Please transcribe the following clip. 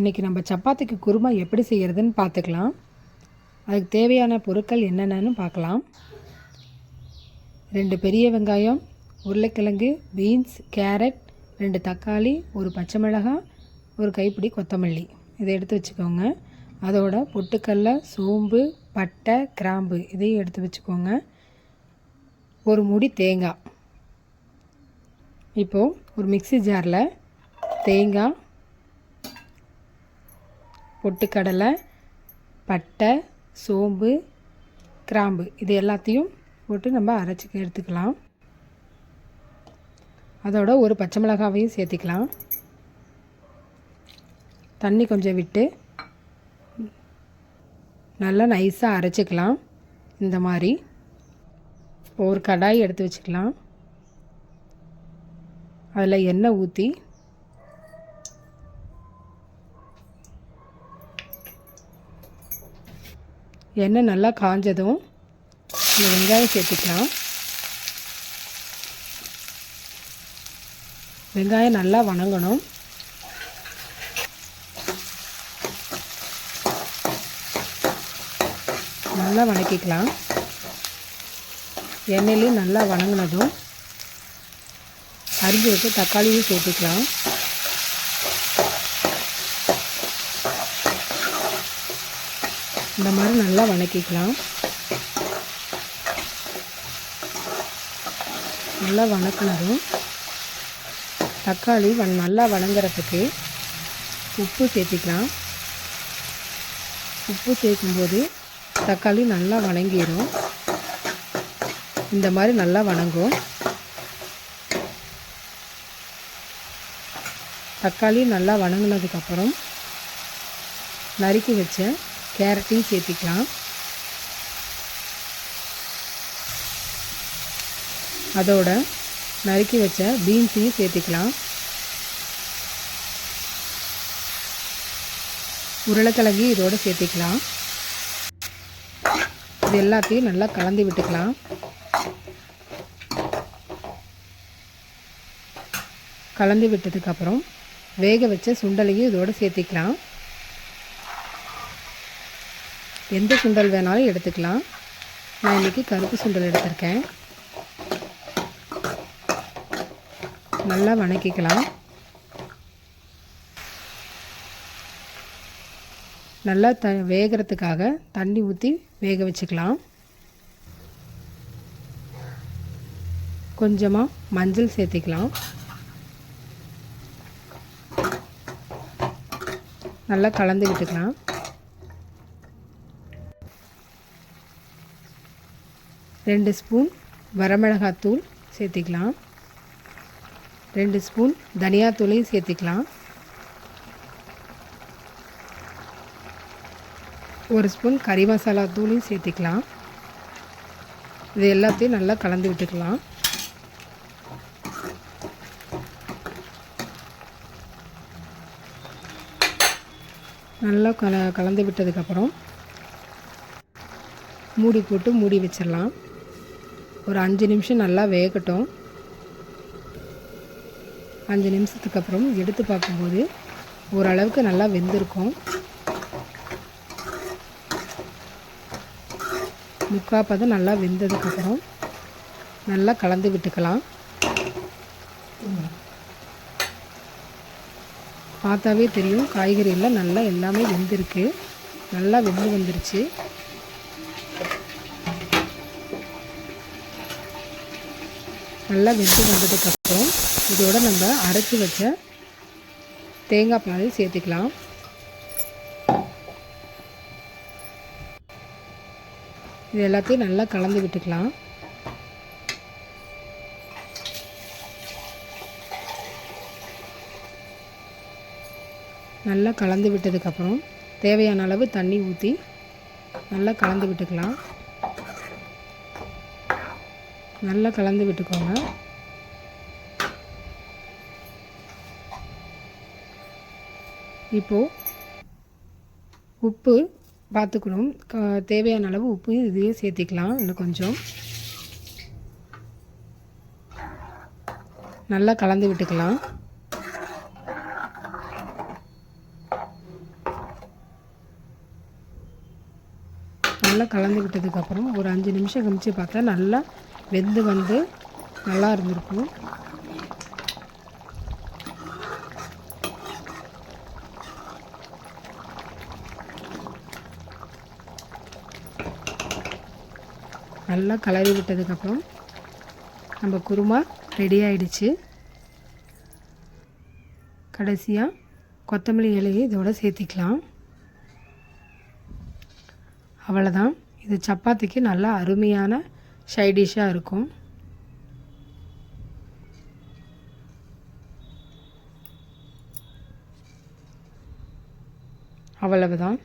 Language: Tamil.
இன்றைக்கி நம்ம சப்பாத்திக்கு குருமா எப்படி செய்கிறதுன்னு பார்த்துக்கலாம். அதுக்கு தேவையான பொருட்கள் என்னென்னு பார்க்கலாம். ரெண்டு பெரிய வெங்காயம் உருளைக்கிழங்கு பீன்ஸ் கேரட் ரெண்டு தக்காளி ஒரு பச்சை மிளகாய் ஒரு கைப்பிடி கொத்தமல்லி. இதை எடுத்து வச்சுக்கோங்க. அதோட பொட்டுக்கல்ல சோம்பு பட்டை கிராம்பு இதையும் எடுத்து வச்சுக்கோங்க. ஒரு முடி தேங்காய். இப்போது ஒரு மிக்ஸி ஜாரில் தேங்காய் பொட்டுக்கடலை பட்டை சோம்பு கிராம்பு இது எல்லாத்தையும் போட்டு நம்ம அரைச்சி எடுத்துக்கலாம். அதோட ஒரு பச்சை மிளகாவையும் சேர்த்திக்கலாம். தண்ணி கொஞ்சம் விட்டு நல்லா நைஸாக அரைச்சிக்கலாம். இந்த மாதிரி ஒரு கடாய் எடுத்து வச்சுக்கலாம். அதில் எண்ணெய் ஊற்றி எண்ணெய் நல்லா காஞ்சதும் இந்த வெங்காயம் சேர்த்துக்கலாம். வெங்காயம் நல்லா வணங்கணும். நல்லா வணக்கிக்கலாம். எண்ணெயிலையும் நல்லா வணங்கினதும் அரிஞ்சு வச்சு தக்காளியும் சேர்த்துக்கலாம். இந்த மாதிரி நல்லா வணக்கிக்கலாம். நல்லா வணக்கினதும் தக்காளி வன் நல்லா வணங்குறதுக்கு உப்பு சேர்த்திக்கலாம். உப்பு சேர்க்கும்போது தக்காளி நல்லா வணங்கிடும் இந்த மாதிரி நல்லா வணங்கும். தக்காளி நல்லா வணங்கினதுக்கப்புறம் நறுக்கி வச்ச கேரட்டையும் சேர்த்திக்கலாம். அதோட நறுக்கி வச்ச பீன்ஸையும் சேர்த்திக்கலாம். உருளைக்கிழங்கு இதோடு சேர்த்திக்கலாம். இது எல்லாத்தையும் நல்லா கலந்து விட்டுக்கலாம். கலந்து விட்டதுக்கப்புறம் வேக வச்ச சுண்டலையும் இதோடு சேர்த்திக்கலாம். எந்த சுண்டல் வேணாலும் எடுத்துக்கலாம். நான் இன்றைக்கி கருப்பு சுண்டல் எடுத்திருக்கேன். நல்லா வணக்கிக்கலாம். நல்லா த வேகிறதுக்காக தண்ணி ஊற்றி வேக வச்சுக்கலாம். கொஞ்சமாக மஞ்சள் சேர்த்திக்கலாம். நல்லா கலந்து விட்டுக்கலாம். ரெண்டு ஸ்பூன் வரமிளகாத்தூள் சேர்த்திக்கலாம். ரெண்டு ஸ்பூன் தனியாத்தூளையும் சேர்த்திக்கலாம். ஒரு ஸ்பூன் கறி மசாலா தூளையும் சேர்த்திக்கலாம். இது எல்லாத்தையும் நல்லா கலந்து விட்டுக்கலாம். நல்லா கல கலந்து விட்டதுக்கப்புறம் மூடி போட்டு மூடி வச்சிடலாம். ஒரு அஞ்சு நிமிஷம் நல்லா வேகட்டும். அஞ்சு நிமிஷத்துக்கு அப்புறம் எடுத்து பார்க்கும்போது ஓரளவுக்கு நல்லா வெந்திருக்கும். முக்கால் பதம் நல்லா வெந்ததுக்கப்புறம் நல்லா கலந்து விட்டுக்கலாம். பார்த்தாவே தெரியும் காய்கறியெல்லாம் நல்லா எல்லாமே வெந்திருக்கு. நல்லா வெந்து வந்துருச்சு. நல்லா வெந்து வந்ததுக்கப்புறம் இதோட நம்ம அரைச்சி வச்ச தேங்காய் பால் சேர்த்துக்கலாம். இது எல்லாத்தையும் நல்லா கலந்து விட்டுக்கலாம். நல்லா கலந்து விட்டதுக்கப்புறம் தேவையான அளவு தண்ணி ஊற்றி நல்லா கலந்து விட்டுக்கலாம். நல்லா கலந்து விட்டுக்கோங்க. இப்போது உப்பு பார்த்துக்கணும். தேவையான அளவு உப்பு இதையே சேர்த்திக்கலாம் இன்னும் கொஞ்சம். நல்லா கலந்து விட்டுக்கலாம். நல்லா கலந்து விட்டதுக்கப்புறம் ஒரு அஞ்சு நிமிஷம் கழித்து பார்த்தா நல்லா வெந்து வந்து நல்லா இருந்திருக்கும். நல்லா கலரி விட்டதுக்கப்புறம் நம்ம குருமா ரெடி ஆயிடுச்சு. கடைசியாக கொத்தமல்லி இலையை இதோட சேர்த்திக்கலாம். அவ்வளோதான் இது சப்பாத்திக்கு நல்லா அருமையான ஷைடிஷாக இருக்கும். அவ்வளவுதான்.